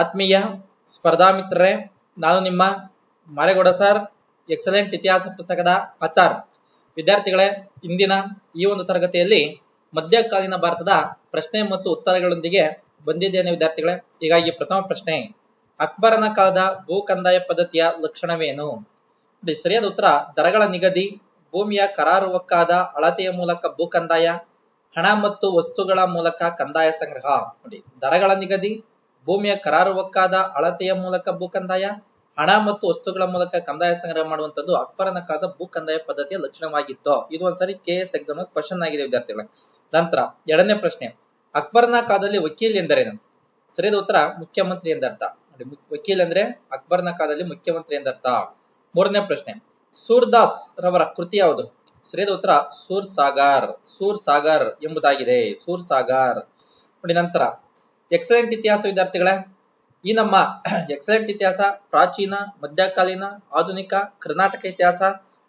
ಆತ್ಮೀಯ ಸ್ಪರ್ಧಾ ಮಿತ್ರರೇ, ನಾನು ನಿಮ್ಮ ಮಾರೇಗೌಡ ಸರ್ ಎಕ್ಸಲೆಂಟ್ ಇತಿಹಾಸ ಪುಸ್ತಕದ ಅತಾರ್ ವಿದ್ಯಾರ್ಥಿಗಳೇ, ಇಂದಿನ ಈ ಒಂದು ತರಗತಿಯಲ್ಲಿ ಮಧ್ಯಕಾಲೀನ ಭಾರತದ ಪ್ರಶ್ನೆ ಮತ್ತು ಉತ್ತರಗಳೊಂದಿಗೆ ಬಂದಿದ್ದೇನೆ ವಿದ್ಯಾರ್ಥಿಗಳೇ. ಹೀಗಾಗಿ ಪ್ರಥಮ ಪ್ರಶ್ನೆ, ಅಕ್ಬರನ ಕಾಲದ ಭೂ ಕಂದಾಯ ಪದ್ಧತಿಯ ಲಕ್ಷಣವೇನು? ಸರಿಯಾದ ಉತ್ತರ, ದರಗಳ ನಿಗದಿ, ಭೂಮಿಯ ಕರಾರುವಕ್ಕಾದ ಅಳತೆಯ ಮೂಲಕ ಭೂ ಕಂದಾಯ ಹಣ ಮತ್ತು ವಸ್ತುಗಳ ಮೂಲಕ ಕಂದಾಯ ಸಂಗ್ರಹ. ನೋಡಿ, ದರಗಳ ನಿಗದಿ ಭೂಮಿಯ ಕರಾರುವಕ್ಕಾದ ಅಳತೆಯ ಮೂಲಕ ಭೂ ಕಂದಾಯ ಹಣ ಮತ್ತು ವಸ್ತುಗಳ ಮೂಲಕ ಕಂದಾಯ ಸಂಗ್ರಹ ಮಾಡುವಂತದ್ದು ಅಕ್ಬರನ ಕಾಲದ ಭೂ ಕಂದಾಯ ಪದ್ಧತಿಯ ಲಕ್ಷಣವಾಗಿತ್ತು ಇದು ಒಂದ್ಸರಿ ಕೆ ಎಸ್ ಎಕ್ಸಾಮ್ ಕ್ವಶನ್ ಆಗಿದೆ, ವಿದ್ಯಾರ್ಥಿಗಳ. ನಂತರ ಎರಡನೇ ಪ್ರಶ್ನೆ ಅಕ್ಬರನ ಕಾಲದಲ್ಲಿ ವಕೀಲ್ ಎಂದರೇನು? ಸರಿಯಾದ ಉತ್ತರ, ಮುಖ್ಯಮಂತ್ರಿ ಎಂದರ್ಥ. ನೋಡಿ ವಕೀಲ್ ಅಂದ್ರೆ ಅಕ್ಬರ್ನ ಕಾಲದಲ್ಲಿ ಮುಖ್ಯಮಂತ್ರಿ ಎಂದರ್ಥ. ಮೂರನೇ ಪ್ರಶ್ನೆ, ಸೂರ್ದಾಸ್ ರವರ ಕೃತಿ ಯಾವುದು? ಸರಿಯಾದ ಉತ್ತರ ಸೂರ್ ಸಾಗರ್ ಸೂರ್ ಸಾಗರ್ ಎಂಬುದಾಗಿದೆ ಸೂರ್ ಸಾಗರ್ ನೋಡಿ, ನಂತರ ಎಕ್ಸಲೆಂಟ್ ಇತಿಹಾಸ ವಿದ್ಯಾರ್ಥಿಗಳೇ, ಈ ನಮ್ಮ ಎಕ್ಸಲೆಂಟ್ ಇತಿಹಾಸ, ಪ್ರಾಚೀನ, ಮಧ್ಯಕಾಲೀನ, ಆಧುನಿಕ, ಕರ್ನಾಟಕ ಇತಿಹಾಸ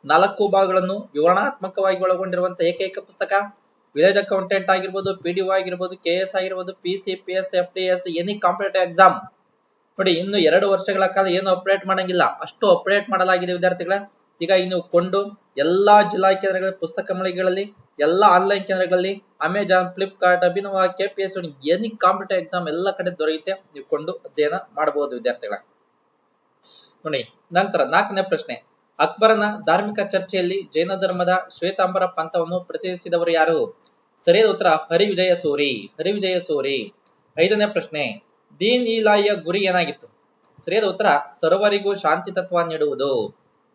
ನಾಲ್ಕು ಭಾಗಗಳನ್ನು ವಿವರಣಾತ್ಮಕವಾಗಿ ಒಳಗೊಂಡಿರುವಂತಹ ಏಕೈಕ ಪುಸ್ತಕ. ವಿಲೇಜ್ ಅಕೌಂಟೆಂಟ್ ಆಗಿರ್ಬೋದು ಪಿ ಡಿ ಆಗಿರ್ಬೋದು ಕೆ ಎಸ್ ಆಗಿರ್ಬೋದು P C P S F D S any competitive exam ನೋಡಿ, ಇನ್ನು ಎರಡು ವರ್ಷಗಳ ಕಾಲ ಏನು ಅಪ್ಡೇಟ್ ಮಾಡಂಗಿಲ್ಲ. ಅಷ್ಟು ಅಪ್ಡೇಟ್ ಮಾಡಲಾಗಿದೆ ವಿದ್ಯಾರ್ಥಿಗಳ. ಈಗ ಇನ್ನು ಕೊಂಡು ಎಲ್ಲಾ ಜಿಲ್ಲಾ ಕೇಂದ್ರಗಳ ಪುಸ್ತಕ ಮಳಿಗೆಗಳಲ್ಲಿ, ಎಲ್ಲಾ ಆನ್ಲೈನ್ ಕೇಂದ್ರಗಳಲ್ಲಿ Amazon Flipkart Abhinava KPS any competitive exam ಎಲ್ಲ ಕಡೆ ದೊರೆಯುತ್ತೆ. ನೀವು ಕೊಂಡು ಅಧ್ಯಯನ ಮಾಡಬಹುದು ವಿದ್ಯಾರ್ಥಿಗಳ. ನೋಡಿ, ನಂತರ ನಾಲ್ಕನೇ ಪ್ರಶ್ನೆ. ಅಕ್ಬರನ ಧಾರ್ಮಿಕ ಚರ್ಚೆಯಲ್ಲಿ ಜೈನ ಧರ್ಮದ ಶ್ವೇತಾಂಬರ ಪಂಥವನ್ನು ಪ್ರತಿನಿಧಿಸಿದವರು ಯಾರು? ಸರಿಯಾದ ಉತ್ತರ, ಹರಿವಿಜಯ ಸೂರಿ ಹರಿವಿಜಯ ಸೂರಿ. ಐದನೇ ಪ್ರಶ್ನೆ. ದೀನ್ ಇಲಾಯಿಯ ಗುರಿ ಏನಾಗಿತ್ತು? ಸರಿಯಾದ ಉತ್ತರ, ಸರ್ವರಿಗೂ ಶಾಂತಿ ತತ್ವ ನೀಡುವುದು.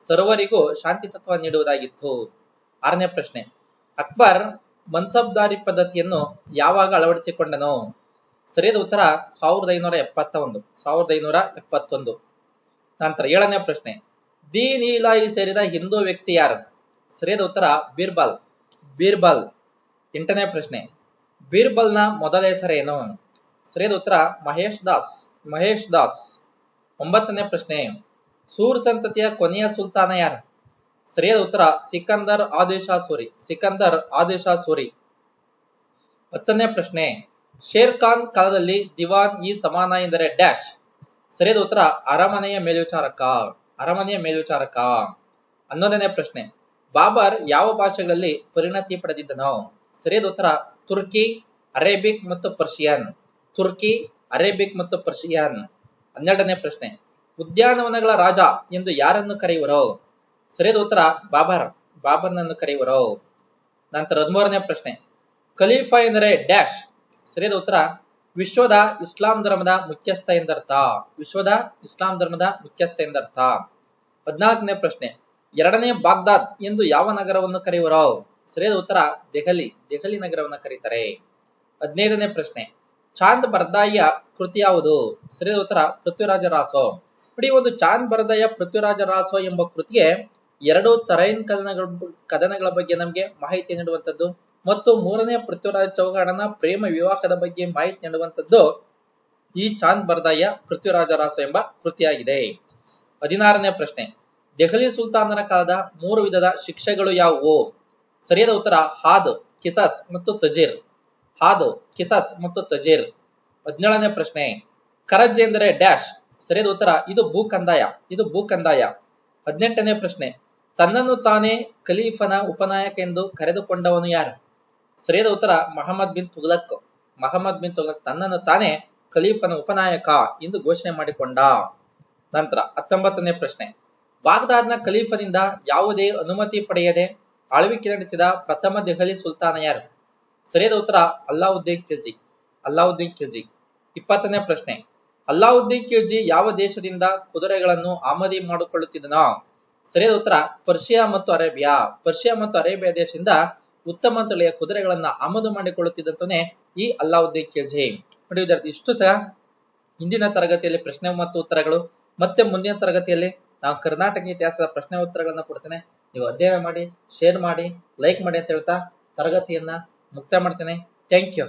ಸರ್ವರಿಗೂ ಶಾಂತಿ ತತ್ವ ನೀಡುವುದಾಗಿತ್ತು. ಆರನೇ ಪ್ರಶ್ನೆ. ಅಕ್ಬರ್ ಮನ್ಸಬ್ದಾರಿ ಪದ್ಧತಿಯನ್ನು ಯಾವಾಗ ಅಳವಡಿಸಿಕೊಂಡನು? ಸರಿಯಾದ ಉತ್ತರ ಸಾವಿರದ ಐನೂರ ಎಪ್ಪತ್ತ ಒಂದು ಸಾವಿರದ ಐನೂರ ಎಪ್ಪತ್ತೊಂದು. ನಂತರ ಏಳನೇ ಪ್ರಶ್ನೆ. ದಿ ನೀಲಾಯಿ ಸೇರಿದ ಹಿಂದೂ ವ್ಯಕ್ತಿ ಯಾರು? ಸರಿಯಾದ ಉತ್ತರ ಬೀರ್ಬಲ್. ಬೀರ್ಬಲ್. ಎಂಟನೇ ಪ್ರಶ್ನೆ. ಬೀರ್ಬಲ್ನ ಮೊದಲ ಹೆಸರೇನು? ಸರಿಯಾದ ಉತ್ತರ ಮಹೇಶ್ ದಾಸ್. ಮಹೇಶ್ ದಾಸ್. ಒಂಬತ್ತನೇ ಪ್ರಶ್ನೆ. ಸೂರ್ ಸಂತತಿಯ ಕೊನೆಯ ಸುಲ್ತಾನ ಯಾರು? ಸರಿಯಾದ ಉತ್ತರ, ಸಿಕಂದರ್ ಆದೇಶ ಸೂರಿ ಸಿಕಂದರ್ ಆದೇಶ ಸೂರಿ ಹತ್ತನೇ ಪ್ರಶ್ನೆ, ಶೇರ್ ಖಾನ್ ಕಾಲದಲ್ಲಿ ದಿವಾನ್ ಈ ಸಮಾನ ಎಂದರೆ ಡ್ಯಾಶ್. ಸರಿಯಾದ ಉತ್ತರ, ಅರಮನೆಯ ಮೇಲ್ವಿಚಾರಕ ಅರಮನೆಯ ಮೇಲ್ವಿಚಾರಕ. ಹನ್ನೊಂದನೇ ಪ್ರಶ್ನೆ, ಬಾಬರ್ ಯಾವ ಭಾಷೆಗಳಲ್ಲಿ ಪರಿಣತಿ ಪಡೆದಿದ್ದನು? ಸರಿಯಾದ ಉತ್ತರ, ತುರ್ಕಿ, ಅರೇಬಿಕ್ ಮತ್ತು ಪರ್ಷಿಯನ್. ತುರ್ಕಿ, ಅರೇಬಿಕ್ ಮತ್ತು ಪರ್ಷಿಯನ್. ಹನ್ನೆರಡನೇ ಪ್ರಶ್ನೆ ಉದ್ಯಾನವನಗಳ ರಾಜ ಎಂದು ಯಾರನ್ನು ಕರೆಯುವರು? ಸರಿಯಾದ ಉತ್ತರ ಬಾಬರ್, ಬಾಬರ್ನನ್ನು ಕರೆಯುವರು? ನಂತರ ಹದಿಮೂರನೇ ಪ್ರಶ್ನೆ. ಖಲೀಫಾ ಎಂದರೆ ಡ್ಯಾಶ್. ಸರಿಯಾದ ಉತ್ತರ ವಿಶ್ವದ ಇಸ್ಲಾಂ ಧರ್ಮದ ಮುಖ್ಯಸ್ಥ ಎಂದರ್ಥ. ವಿಶ್ವದ ಇಸ್ಲಾಂ ಧರ್ಮದ ಮುಖ್ಯಸ್ಥ ಎಂದರ್ಥ. ಹದಿನಾಲ್ಕನೇ ಪ್ರಶ್ನೆ. ಎರಡನೇ ಬಾಗ್ದಾದ್ ಎಂದು ಯಾವ ನಗರವನ್ನು ಕರೆಯುವರು? ಸರಿಯಾದ ಉತ್ತರ ದೆಹಲಿ ದೆಹಲಿ ನಗರವನ್ನು ಕರೀತಾರೆ. ಹದಿನೈದನೇ ಪ್ರಶ್ನೆ. ಚಾಂದ್ ಬರ್ದಾಯಿಯ ಕೃತಿ ಯಾವುದು? ಸರಿಯಾದ ಉತ್ತರ ಪೃಥ್ವಿರಾಜ ರಾಸೋ. ನೋಡಿ, ಒಂದು ಚಾಂದ್ ಬರದಯ ಪೃಥ್ವಿರಾಜ ರಾಸೋ ಎಂಬ ಕೃತಿಗೆ ಎರಡು ತರೈನ್ ಕದನಗಳ ಕದನಗಳ ಬಗ್ಗೆ ನಮಗೆ ಮಾಹಿತಿ ನೀಡುವಂತದ್ದು ಮತ್ತು ಮೂರನೇ ಪೃಥ್ವಿರಾಜ ಚೌಹಾಣನ ಪ್ರೇಮ ವಿವಾಹದ ಬಗ್ಗೆ ಮಾಹಿತಿ ನೀಡುವಂತದ್ದು ಈ ಚಾಂದ್ ಬರ್ದಾಯ ಪೃಥ್ವಿರಾಜ ರಾಸೋ ಎಂಬ ಕೃತಿಯಾಗಿದೆ. ಹದಿನಾರನೇ ಪ್ರಶ್ನೆ. ದೆಹಲಿ ಸುಲ್ತಾನರ ಕಾಲದ ಮೂರು ವಿಧದ ಶಿಕ್ಷೆಗಳು ಯಾವುವು? ಸರಿಯಾದ ಉತ್ತರ, ಹಾದ್, ಕಿಸಸ್ ಮತ್ತು ತಜೀರ್. ಹಾದು, ಕಿಸಸ್ ಮತ್ತು ತಜೀರ್. ಹದಿನೇಳನೇ ಪ್ರಶ್ನೆ. ಕರಜ್ ಎಂದರೆ ಡ್ಯಾಶ್ ಸರಿಯಾದ ಉತ್ತರ, ಇದು ಭೂ ಕಂದಾಯ ಇದು ಭೂ ಕಂದಾಯ ಹದಿನೆಂಟನೇ ಪ್ರಶ್ನೆ, ತನ್ನನ್ನು ತಾನೇ ಖಲೀಫನ ಉಪನಾಯಕ ಎಂದು ಕರೆದುಕೊಂಡವನು ಯಾರು? ಸರಿಯಾದ ಉತ್ತರ, ಮಹಮ್ಮದ್ ಬಿನ್ ತುಗ್ಲಕ್. ಮಹಮ್ಮದ್ ಬಿನ್ ತುಗ್ಲಕ್ ತನ್ನನ್ನು ತಾನೇ ಖಲೀಫನ ಉಪನಾಯಕ ಎಂದು ಘೋಷಣೆ ಮಾಡಿಕೊಂಡ. ನಂತರ ಹತ್ತೊಂಬತ್ತನೇ ಪ್ರಶ್ನೆ, ಬಾಗ್ದಾದ್ನ ಖಲೀಫನಿಂದ ಯಾವುದೇ ಅನುಮತಿ ಪಡೆಯದೆ ಆಳ್ವಿಕೆ ನಡೆಸಿದ ಪ್ರಥಮ ದೆಹಲಿ ಸುಲ್ತಾನ ಯಾರು? ಸರಿಯಾದ ಉತ್ತರ, ಅಲ್ಲಾವುದ್ದೀನ್ ಖಿಲ್ಜಿ. ಅಲ್ಲಾವುದ್ದೀನ್ ಖಿಲ್ಜಿ. ಇಪ್ಪತ್ತನೇ ಪ್ರಶ್ನೆ ಅಲ್ಲಾವುದ್ದೀನ್ ಖಿಲ್ಜಿ ಯಾವ ದೇಶದಿಂದ ಕುದುರೆಗಳನ್ನು ಆಮದಿ ಮಾಡಿಕೊಳ್ಳುತ್ತಿದ್ದನೋ ಸರಿಯಾದ ಉತ್ತರ, ಪರ್ಷಿಯಾ ಮತ್ತು ಅರೇಬಿಯಾ. ಪರ್ಷಿಯಾ ಮತ್ತು ಅರೇಬಿಯಾ ದೇಶದಿಂದ ಉತ್ತಮ ತಳಿಯ ಕುದುರೆಗಳನ್ನ ಆಮದು ಮಾಡಿಕೊಳ್ಳುತ್ತಿದ್ದಂತಾನೆ ಈ ಅಲ್ಲಾವುದ್ದೀನ್ ಖಿಲ್ಜಿ ನೋಡಿ ವಿದ್ಯಾರ್ಥಿ, ಇಷ್ಟು ಸಹ ಹಿಂದಿನ ತರಗತಿಯಲ್ಲಿ ಪ್ರಶ್ನೆ ಮತ್ತು ಉತ್ತರಗಳು. ಮತ್ತೆ ಮುಂದಿನ ತರಗತಿಯಲ್ಲಿ ನಾವು ಕರ್ನಾಟಕ ಇತಿಹಾಸದ ಪ್ರಶ್ನೆ ಉತ್ತರಗಳನ್ನ ಕೊಡ್ತೇನೆ. ನೀವು ಅಧ್ಯಯನ ಮಾಡಿ ಶೇರ್ ಮಾಡಿ ಲೈಕ್ ಮಾಡಿ ಅಂತ ಹೇಳ್ತಾ ತರಗತಿಯನ್ನ ಮುಕ್ತಾಯ ಮಾಡ್ತೇನೆ. Thank you